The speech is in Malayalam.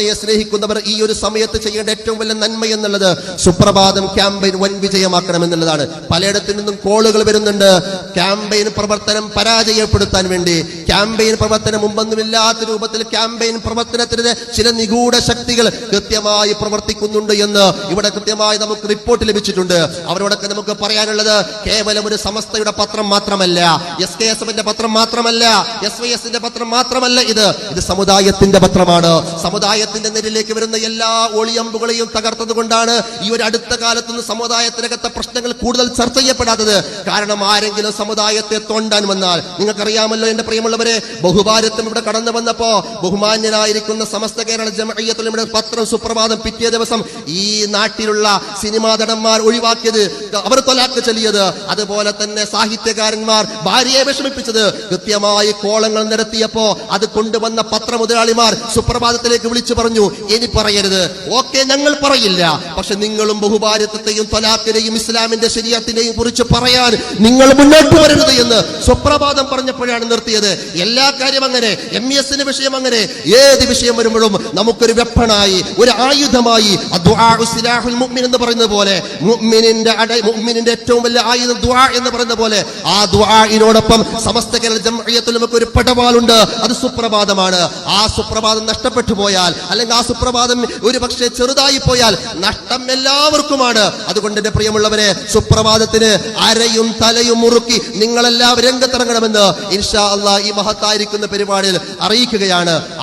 യെ സ്നേഹിക്കുന്നവർ ഈ ഒരു സമയത്ത് ചെയ്യേണ്ട ഏറ്റവും വലിയ നന്മ എന്നുള്ളത് സുപ്രഭാതം ക്യാമ്പയിൻ വൻ വിജയമാക്കണം എന്നുള്ളതാണ് പലയിടത്തു നിന്നും കോളുകൾ വരുന്നുണ്ട്. ക്യാമ്പയിൻ പ്രവർത്തനം പരാജയപ്പെടുത്താൻ വേണ്ടി. ക്യാമ്പയിൻ പ്രവർത്തനം മുമ്പൊന്നുമില്ലാത്ത രൂപത്തിൽ ക്യാമ്പയിൻ പ്രവർത്തനത്തിനെതിരെ ചില നിഗൂഢ ശക്തികൾ കൃത്യമായി പ്രവർത്തിക്കുന്നുണ്ട് എന്ന് ഇവിടെ കൃത്യമായി നമുക്ക് റിപ്പോർട്ട് ലഭിച്ചിട്ടുണ്ട്. അവരോടൊക്കെ നമുക്ക് പറയാനുള്ളത് കേവലം ഒരു സമസ്തയുടെ പത്രം മാത്രമല്ല. എസ് കെ എസ് എഫിന്റെ പത്രം മാത്രമല്ല. എസ് വൈ എസിന്റെ പത്രം മാത്രമല്ല ഇത്. ഇത് സമുദായത്തിന്റെ പത്രമാണ്. സമുദായത്തിന്റെ നെരിലേക്ക് വരുന്ന എല്ലാ ഒളിയമ്പുകളെയും തകർത്തതുകൊണ്ടാണ് ഈ ഒരു അടുത്ത കാലത്തുനിന്ന് സമുദായത്തിനകത്തെ പ്രശ്നങ്ങൾ കൂടുതൽ ചർച്ച ചെയ്യപ്പെടാത്തത്. കാരണം ആരെങ്കിലും സമുദായത്തെ തോണ്ടാൻ വന്നാൽ നിങ്ങൾക്കറിയാമല്ലോ എന്റെ പ്രിയമുള്ളവരെ ബഹുഭാരത്തും ഇവിടെ കടന്നു വന്നപ്പോ ബഹുമാന്യനായിരിക്കുന്ന സമസ്ത കേരള ജമഅയ്യത്തുലമയുടെ പത്രം സുപ്രഭാതം പിറ്റേ ദിവസം ഈ നാട്ടിലുള്ള സിനിമാ നടന്മാർ ഒഴിവാക്കിയത് അവർ തൊലാക്ക് ചൊല്ലിയത്. അതുപോലെ തന്നെ സാഹിത്യകാരന്മാർ ഭാര്യയെ വിഷമിപ്പിച്ചത്. കൃത്യമായി കോളങ്ങൾ നിരത്തിയപ്പോ അത് കൊണ്ടുവന്ന പത്രമുതലാളിമാർ സുപ്രഭാതത്തിലേക്ക് വിളിച്ചു പറഞ്ഞു ഇനി പറയരുത്. ഓക്കെ ഞങ്ങൾ പറയില്ല. പക്ഷെ നിങ്ങളും ബഹുഭാരത്വത്തെയും തൊലാത്തിനെയും ഇസ്ലാമിന്റെ ശരീരത്തിനെയും കുറിച്ച് പറയാൻ നിങ്ങൾ മുന്നോട്ട് വരരുത് എന്ന് സുപ്രഭാതം പറഞ്ഞപ്പോഴാണ് നിർത്തിയത്. എല്ലാ കാര്യം അങ്ങനെ എം എസിന്റെ വിഷയം അങ്ങനെ. ഏത് വിഷയം വരുമ്പോഴും നമുക്കൊരു വെപ്പണായി ഒരു ആയുധമായി എന്ന് പറയുന്നത് പോലെ മുഅ്മിനിന്റെ മുഅ്മിനിന്റെ ഏറ്റവും വലിയ ആയുധം ദുആ എന്ന് പറയുന്ന പോലെ ആ ദുആഇനോടൊപ്പം സമസ്ത കേരള ജംഇയ്യത്തുൽ നമുക്ക് ഒരു പടവാളുണ്ട്. അത് സുപ്രഭാതമാണ്. ആ സുപ്രഭാതം നഷ്ടപ്പെട്ടു പോയാൽ അല്ലെങ്കിൽ ആ സുപ്രഭാതം ഒരു പക്ഷേ ചെറുതായി പോയാൽ നഷ്ടം എല്ലാവർക്കുമാണ്. അതുകൊണ്ട് എന്റെ പ്രിയമുള്ളവരെ സുപ്രഭാതത്തിന് അരയും തലയും മുറുക്കി നിങ്ങളെല്ലാവരും രംഗത്തിറങ്ങണമെന്ന് ഇൻഷാ അള്ളാഹ് ഈ മഹത്തായിരിക്കുന്ന പരിപാടിയിൽ അറിയിക്കുകയാണ്.